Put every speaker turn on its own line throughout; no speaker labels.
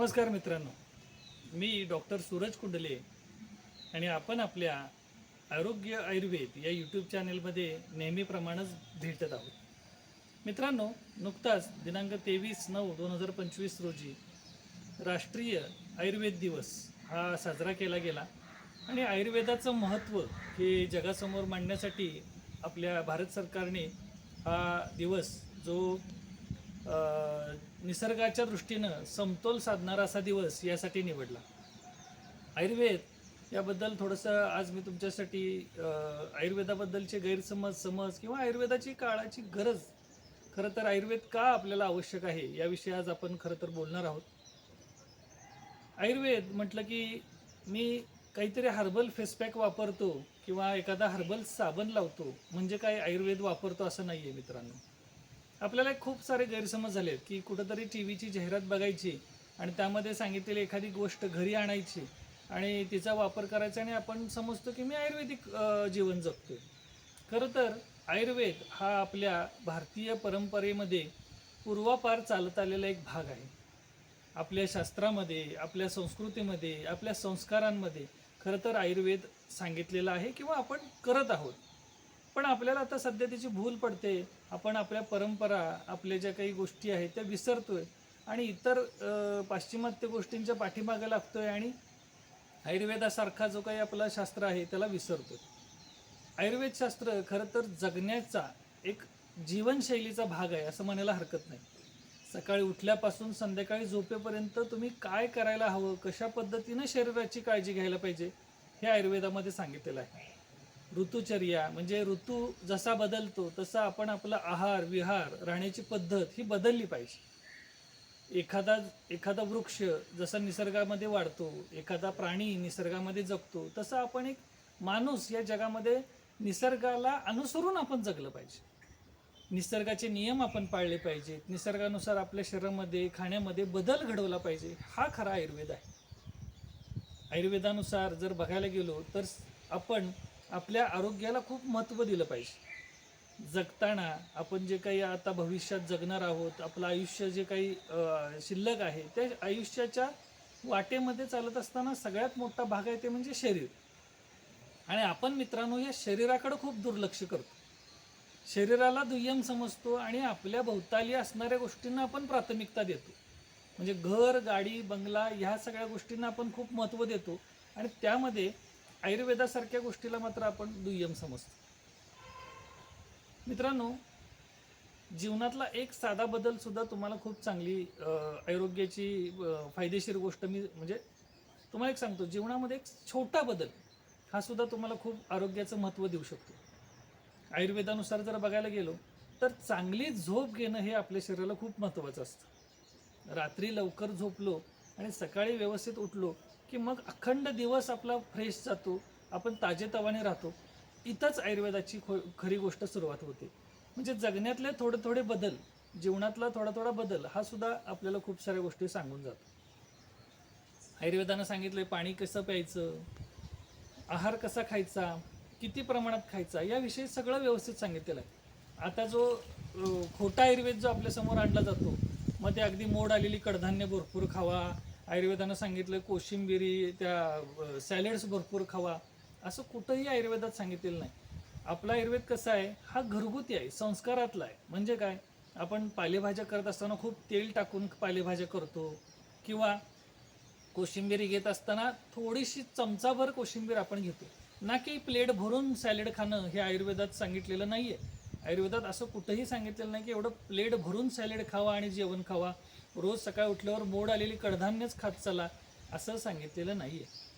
नमस्कार मित्रांनो. मी डॉक्टर सूरज कुंडले आणि आपण आपल्या आरोग्य आयुर्वेद या यूट्यूब चॅनेलमध्ये नेहमीप्रमाणेच भेटत आहोत. मित्रांनो नुकताच दिनांक तेवीस नऊ दोन हजार पंचवीस रोजी राष्ट्रीय आयुर्वेद दिवस हा साजरा केला गेला आणि आयुर्वेदाचं महत्त्व हे जगासमोर मांडण्यासाठी आपल्या भारत सरकारने हा दिवस जो निसर्गाच्या दृष्टीनं समतोल साधणारा असा दिवस यासाठी निवडला. आयुर्वेद याबद्दल थोडंसं आज मी तुमच्यासाठी आयुर्वेदाबद्दलचे गैरसमज समज किंवा आयुर्वेदाची काळाची गरज खरं तर आयुर्वेद का आपल्याला आवश्यक आहे याविषयी आज आपण खरं तर बोलणार आहोत. आयुर्वेद म्हटलं की मी काहीतरी हर्बल फेसपॅक वापरतो किंवा एखादा हर्बल साबण लावतो. म्हणजे काय आयुर्वेद वापरतो असं नाही आहे मित्रांनो. आपल्याला खूप सारे गैरसमज झाले की कुठंतरी टी व्हीची जाहिरात बघायची आणि त्यामध्ये सांगितलेली एखादी गोष्ट घरी आणायची आणि तिचा वापर करायचा आणि आपण समजतो की मी आयुर्वेदिक जीवन जगतो खरं तर आयुर्वेद हा आपल्या भारतीय परंपरेमध्ये पूर्वापार चालत आलेला एक भाग आहे. आपल्या शास्त्रामध्ये आपल्या संस्कृतीमध्ये आपल्या संस्कारांमध्ये खरं तर आयुर्वेद सांगितलेला आहे किंवा आपण करत आहोत. पण आपल्याला आता सध्या त्याची भूल पडते. आपण आपल्या परंपरा आपल्या ज्या काही गोष्टी आहेत त्या विसरतोय. आणि इतर पाश्चिमात्य गोष्टींच्या पाठीमागे लागतोय आणि आयुर्वेदासारखा जो काही आपला शास्त्र आहे त्याला विसरतोय. आयुर्वेदशास्त्र खरं तर जगण्याचा एक जीवनशैलीचा भाग आहे असं म्हणायला हरकत नाही. सकाळी उठल्यापासून संध्याकाळी झोपेपर्यंत तुम्ही काय करायला हवं कशा पद्धतीनं शरीराची काळजी घ्यायला पाहिजे हे आयुर्वेदामध्ये सांगितलेलं आहे. ऋतुचर्या म्हणजे ऋतू जसा बदलतो तसा आपण आपला आहार विहार राहण्याची पद्धत ही बदलली पाहिजे. एखादा एखादा वृक्ष जसा निसर्गामध्ये वाढतो एखादा प्राणी निसर्गामध्ये जगतो तसं आपण एक माणूस या जगामध्ये निसर्गाला अनुसरून आपण जगलं पाहिजे. निसर्गाचे नियम आपण पाळले पाहिजेत. निसर्गानुसार आपल्या शरीरामध्ये खाण्यामध्ये बदल घडवला पाहिजे. हा खरा आयुर्वेद आहे. आयुर्वेदानुसार जर बघायला गेलो तर आपण आपल्या आरोग्याला खूप महत्त्व दिलं पाहिजे. जगताना आपण जे काही आता भविष्यात जगणार आहोत आपलं आयुष्य जे काही शिल्लक आहे त्या आयुष्याच्या वाटेमध्ये चालत असताना सगळ्यात मोठा भाग आहे ते म्हणजे शरीर. आणि आपण मित्रांनो या शरीराकडे खूप दुर्लक्ष करतो. शरीराला दुय्यम समजतो आणि आपल्या भोवताली असणाऱ्या गोष्टींना आपण प्राथमिकता देतो. म्हणजे घर गाडी बंगला ह्या सगळ्या गोष्टींना आपण खूप महत्त्व देतो. आणि त्यामध्ये आयुर्वेदासारख्या गोष्टीला मात्र आपण दुय्यम समजतो. मित्रांनो जीवनातला एक साधा बदल सुद्धा तुम्हाला खूप चांगली आरोग्याची फायदेशीर गोष्ट मी म्हणजे तुम्हाला एक सांगतो जीवनामध्ये एक छोटा बदल हा सुद्धा तुम्हाला खूप आरोग्याचं महत्त्व देऊ शकतो. आयुर्वेदानुसार जर बघायला गेलो तर चांगली झोप घेणं हे आपल्या शरीराला खूप महत्त्वाचं असतं. रात्री लवकर झोपलो आणि सकाळी व्यवस्थित उठलो की मग अखंड दिवस आपला फ्रेश जातो आपण ताजेतवाने राहतो. इथंच आयुर्वेदाची खो खरी गोष्ट सुरुवात होते. म्हणजे जगण्यातले थोडे थोडे बदल जीवनातला थोडा थोडा बदल हा सुद्धा आपल्याला खूप साऱ्या गोष्टी सांगून जातो. आयुर्वेदानं सांगितलंय पाणी कसं प्यायचं आहार कसा खायचा किती प्रमाणात खायचा याविषयी सगळं व्यवस्थित सांगितलेलं आहे. आता जो खोटा आयुर्वेद जो आपल्यासमोर आणला जातो मग ते अगदी मोड आलेली कडधान्य भरपूर खावा आयुर्वेदानं सांगितलं कोशिंबिरी त्या सॅलेड्स भरपूर खावा. असं कुठंही आयुर्वेदात सांगितलेलं नाही. आपला आयुर्वेद कसा आहे? हा घरगुती आहे संस्कारातला आहे. म्हणजे काय? आपण पालेभाज्या करत असताना खूप तेल टाकून पालेभाज्या करतो. किंवा कोशिंबिरी घेत असताना थोडीशी चमचाभर कोशिंबीर आपण घेतो. ना की प्लेट भरून सॅलेड खाणं हे आयुर्वेदात सांगितलेलं नाही आहे आयुर्वेदात असं कुठंही सांगितलेलं नाही की एवढं प्लेट भरून सॅलेड खावा आणि जेवण खावा. रोज सकाळी उठल्यावर मोड आलेली कडधान्यच खात चला असं सांगितलेलं नाही आहे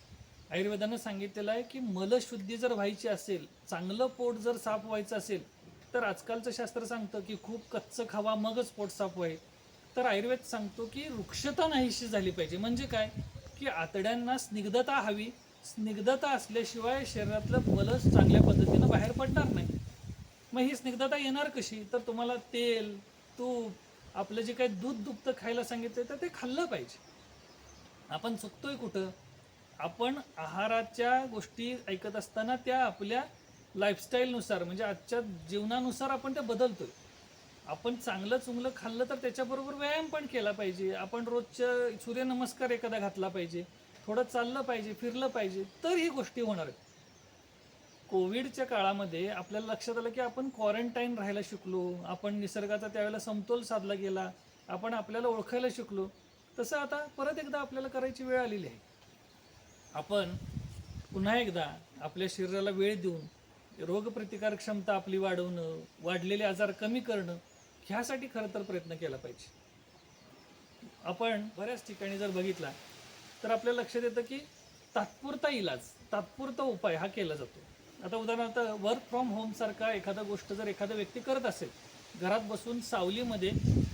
आयुर्वेदानं सांगितलेलं आहे की मलशुद्धी जर व्हायची असेल चांगलं पोट जर साफ व्हायचं असेल तर आजकालचं शास्त्र सांगतं की खूप कच्चं खावा मगच पोट साफ व्हाय तर आयुर्वेद सांगतो की वृक्षता नाहीशी झाली पाहिजे. म्हणजे काय? की आतड्यांना स्निग्धता हवी. स्निग्धता असल्याशिवाय शरीरातलं मलच चांगल्या पद्धतीनं बाहेर पडणार नाही. मग ही स्निग्धता येणार कशी? तर तुम्हाला तेल तूप आपलं जे काही दूध दुभतं खायला सांगितलं तर ते खाल्लं पाहिजे. आपण चुकतोय कुठं? आपण आहाराच्या गोष्टी ऐकत असताना त्या आपल्या लाईफस्टाईलनुसार म्हणजे आजच्या जीवनानुसार आपण त्या बदलतोय. आपण चांगलं चुंगलं खाल्लं तर त्याच्याबरोबर व्यायाम पण केला पाहिजे. आपण रोजच्या सूर्यनमस्कार एखादा घातला पाहिजे. थोडं चाललं पाहिजे फिरलं पाहिजे. तर ही गोष्टी होणार आहेत. कोविडच्या काळामध्ये आपल्याला लक्षात आलं की आपण क्वारंटाईन राहायला शिकलो आपण निसर्गाचा त्यावेळेला समतोल साधला गेला आपण आपल्याला ओळखायला शिकलो तसं आता परत एकदा आपल्याला करायची वेळ आलेली आहे. आपण पुन्हा एकदा आपल्या शरीराला वेळ देऊन रोगप्रतिकारक क्षमता आपली वाढवणं वाढलेले आजार कमी करणं ह्यासाठी खरं तर प्रयत्न केला पाहिजे. आपण बऱ्याच ठिकाणी जर बघितला तर आपल्या लक्षात येतं की तात्पुरता इलाज तात्पुरता उपाय हा केला जातो. आता उदाहरणार्थ वर्क फ्रॉम होम सारखा एखादा गोष्ट जर एखादा व्यक्ती करत असेल घरात बसून सावलीमध्ये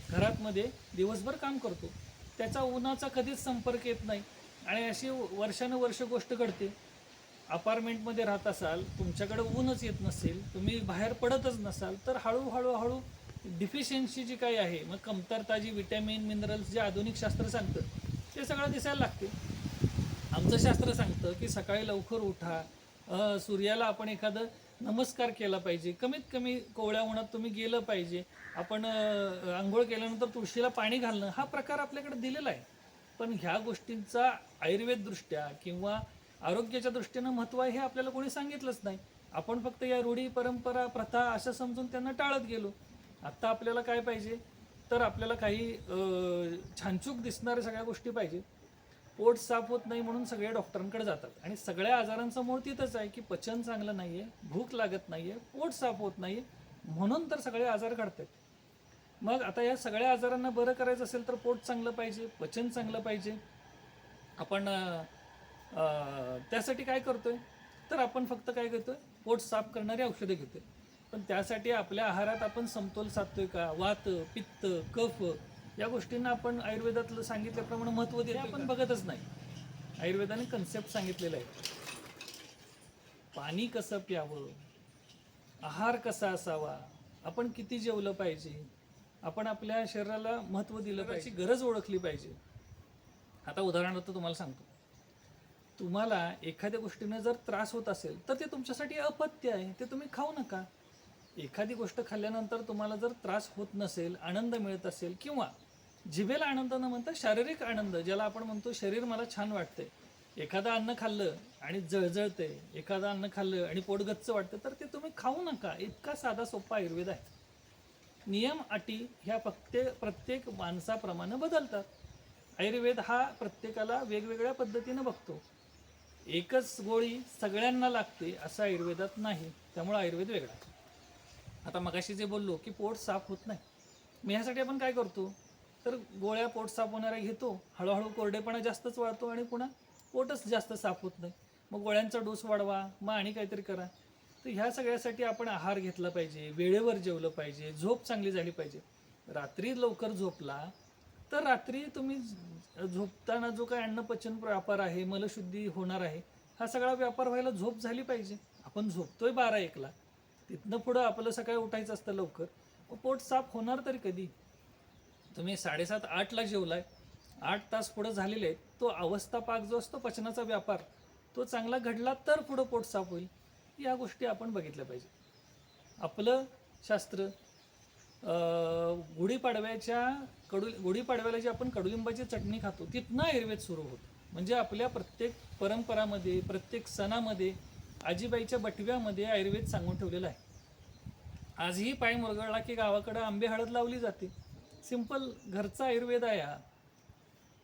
घरातमध्ये दिवसभर काम करतो त्याचा उन्हाचा कधीच संपर्क येत नाही आणि अशी वर्षानुवर्ष गोष्ट घडते. अपार्टमेंटमध्ये राहत असाल तुमच्याकडे ऊनच येत नसेल तुम्ही बाहेर पडतच नसाल तर हळूहळू हळू डिफिशियन्सी जी काही आहे मग कमतरता जी विटॅमिन मिनरल्स जे आधुनिक शास्त्र सांगतं ते सगळं दिसायला लागते. आमचं शास्त्र सांगतं की सकाळी लवकर उठा सूर्याला आपण एखादं नमस्कार केला पाहिजे. कमीत कमी कोवळ्या उन्हात तुम्ही गेलं पाहिजे. आपण आंघोळ केल्यानंतर तुळशीला पाणी घालणं हा प्रकार आपल्याकडे दिलेला आहे. पण ह्या गोष्टींचा आयुर्वेददृष्ट्या किंवा आरोग्याच्या दृष्टीनं महत्त्व आहे हे आपल्याला कोणी सांगितलंच नाही. आपण फक्त या रूढी परंपरा प्रथा अशा समजून त्यांना टाळत गेलो. आत्ता आपल्याला काय पाहिजे? तर आपल्याला काही छानचूक दिसणाऱ्या सगळ्या गोष्टी पाहिजे. पोट साफ होत नाही म्हणून सगळे डॉक्टरांकडे जातात. आणि सगळ्या आजारांचं मूळ तिथंच आहे की पचन चांगलं नाही आहे भूक लागत नाही आहे पोट साफ होत नाही म्हणून तर सगळे आजार काढतात मग आता या सगळ्या आजारांना बरं करायचं असेल तर पोट चांगलं पाहिजे पचन चांगलं पाहिजे. आपण त्यासाठी काय करतोय? तर आपण फक्त काय करतोय पोट साफ करणारी औषधं घेतोय. पण त्यासाठी आपल्या आहारात आपण समतोल साधतोय का? वात पित्त कफ या गोष्टींना आपण आयुर्वेदातलं सांगितल्याप्रमाणे महत्त्व देतो आपण बघतच नाही. आयुर्वेदाने कन्सेप्ट सांगितलेला आहे. पाणी कसं प्यावं? आहार कसा असावा? आपण किती जेवलं पाहिजे? आपण आपल्या शरीराला महत्त्व दिलं पाहिजे गरज ओळखली पाहिजे. आता उदाहरणार्थ तुम्हाला सांगतो. तुम्हाला एखाद्या गोष्टीनं जर त्रास होत असेल तर ते तुमच्यासाठी अपत्य आहे. ते तुम्ही खाऊ नका. एखादी गोष्ट खाल्ल्यानंतर तुम्हाला जर त्रास होत नसेल आनंद मिळत असेल किंवा जिभेला आनंद न म्हणता शारीरिक आनंद ज्याला आपण म्हणतो शरीर मला छान वाटते एखादं अन्न खाल्लं आणि जळजळते एखादं अन्न खाल्लं आणि पोट गच्च वाटतं तर ते तुम्ही खाऊ नका. इतका साधा सोपा आयुर्वेद आहे. नियम अटी ह्या फक्त प्रत्येक माणसाप्रमाणे बदलतात. आयुर्वेद हा प्रत्येकाला वेगवेगळ्या पद्धतीनं बघतो. एकच गोळी सगळ्यांना लागते असं आयुर्वेदात नाही. त्यामुळं आयुर्वेद वेगळा आता मगाशी जे बोललो की पोट साफ होत नाही. मग ह्यासाठी आपण काय करतो? तर गोळ्या पोट साफ होणाऱ्या घेतो हळूहळू कोरडेपणा जास्तच वाढतो आणि पुन्हा पोटच जास्त साफ होत नाही. मग गोळ्यांचा डोस वाढवा मग आणि काहीतरी करा. तर ह्या सगळ्यासाठी आपण आहार घेतला पाहिजे वेळेवर जेवलं पाहिजे झोप चांगली झाली पाहिजे. रात्री लवकर झोपला तर रात्री तुम्ही झोपताना जो काही अन्नपचन व्यापार आहे मलशुद्धी होणार आहे हा सगळा व्यापार व्हायला झोप झाली पाहिजे. आपण झोपतोय बारा एकला. तिथनं पुढं आपलं सकाळी उठायचं असतं लवकर. पोट साफ होणार तरी कधी? तुम्ही साडेसात आठला जेवलाय. आठ तास पुढं झालेले आहेत तो अवस्था पाक जो असतो पचनाचा व्यापार तो चांगला घडला तर पुढं पोट साफ होईल. या गोष्टी आपण बघितल्या पाहिजे. आपलं शास्त्र गुढीपाडव्याच्या कडू गुढीपाडव्याला जी आपण कडुलिंबाची चटणी खातो तिथनं आयुर्वेद सुरू होतं. म्हणजे आपल्या प्रत्येक परंपरामध्ये प्रत्येक सणामध्ये आजीबाईच्या बटव्यामध्ये आयुर्वेद सांगून ठेवलेला आहे. आजही पाय मुरगळला की गावाकडं आंबे हळद लावली जाते. सिंपल घरचा आयुर्वेद आहे हा.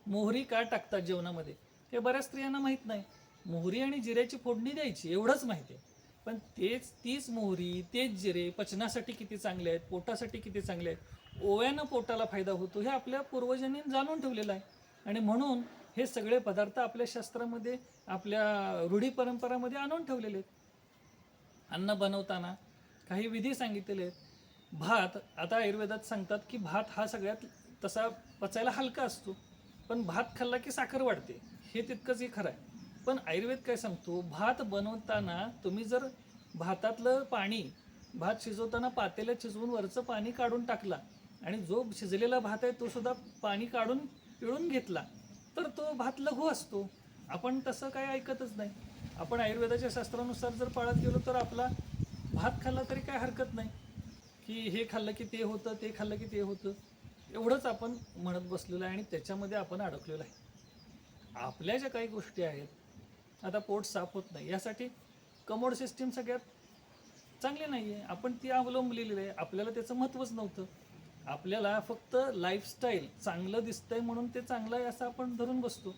मोहरी का टाकतात जेवणामध्ये? हे बऱ्याच स्त्रियांना माहीत नाही. मोहरी आणि जिऱ्याची फोडणी द्यायची एवढंच माहिती आहे. पण तेच तीच मोहरी तेच जिरे पचनासाठी किती चांगले आहेत पोटासाठी किती चांगले आहेत ओव्यानं पोटाला फायदा होतो हे आपल्या पूर्वजांनी जाणून ठेवलेलं आहे. आणि म्हणून हे सगळे पदार्थ आपल्या शास्त्रामध्ये आपल्या रूढी परंपरामध्ये आणून ठेवलेले आहेत. अन्न बनवताना काही विधी सांगितलेले आहेत. भात आता आयुर्वेदात सांगतात की भात हा सगळ्यात तसा पचायला हलका असतो. पण भात खाल्ला की साखर वाढते. हे तितकंच हे खरं आहे. पण आयुर्वेद काय सांगतो? भात बनवताना तुम्ही जर भातातलं पाणी भात शिजवताना पातेल्यात शिजवून वरचं पाणी काढून टाकला आणि जो शिजलेला भात आहे तो सुद्धा पाणी काढून पिळून घेतला तर तो भात लघु असतो. आपण तसं काय ऐकतच नाही. आपण आयुर्वेदाच्या शास्त्रानुसार जर पाळत गेलो तर आपला भात खाल्ला तरी काय हरकत नाही. की हे खाल्लं की ते होतं ते खाल्लं की ते होतं. एवढंच आपण म्हणत बसलेलं आहे आणि त्याच्यामध्ये आपण अडकलेलो आहे. आपल्या ज्या काही गोष्टी आहेत आता पोट साफ होत नाही. यासाठी कमोड सिस्टीम सगळ्यात चांगली नाही आहे आपण ती अवलंबलेली आहे. आपल्याला त्याचं महत्त्वच नव्हतं. आपल्याला फक्त लाईफस्टाईल चांगलं दिसतंय म्हणून ते चांगलं आहे असं आपण धरून बसतो.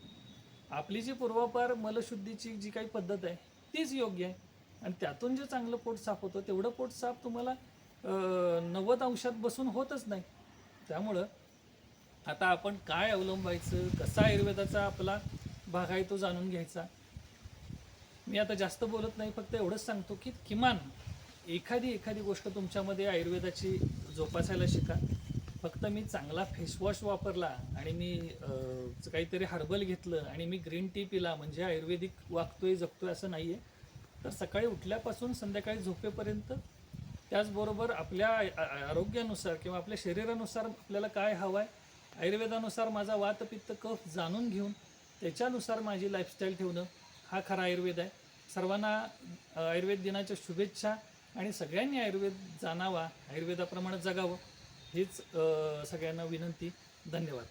आपली जी पूर्वापार मलशुद्धीची जी काही पद्धत आहे तीच योग्य आहे. आणि त्यातून जे चांगलं पोट साफ होतं तेवढं पोट साफ तुम्हाला नव्वद अंशात बसून होतच नाही. त्यामुळं आता आपण काय अवलंबायचं कसा आयुर्वेदाचा आपला भाग आहे तो जाणून घ्यायचा. मी आता जास्त बोलत नाही फक्त एवढंच सांगतो की किमान एखादी एखादी गोष्ट तुमच्यामध्ये आयुर्वेदाची जोपासायला शिका. फक्त मी चांगला फेसवॉश वापरला आणि मी काहीतरी हर्बल घेतलं आणि मी ग्रीन टी पिला म्हणजे आयुर्वेदिक वागतोय जगतोय असं नाही आहे तर सकाळी उठल्यापासून संध्याकाळी झोपेपर्यंत त्याचबरोबर आपल्या आरोग्यानुसार किंवा आपल्या शरीरानुसार आपल्याला काय हवं आहे आयुर्वेदानुसार माझा वातपित्त कफ जाणून घेऊन त्याच्यानुसार माझी लाईफस्टाईल ठेवणं हा खरा आयुर्वेद आहे. सर्वांना आयुर्वेद दिनाच्या शुभेच्छा आणि सगळ्यांनी आयुर्वेद जाणावा आयुर्वेदाप्रमाणे जगावं हीच सगळ्यांना विनंती. धन्यवाद.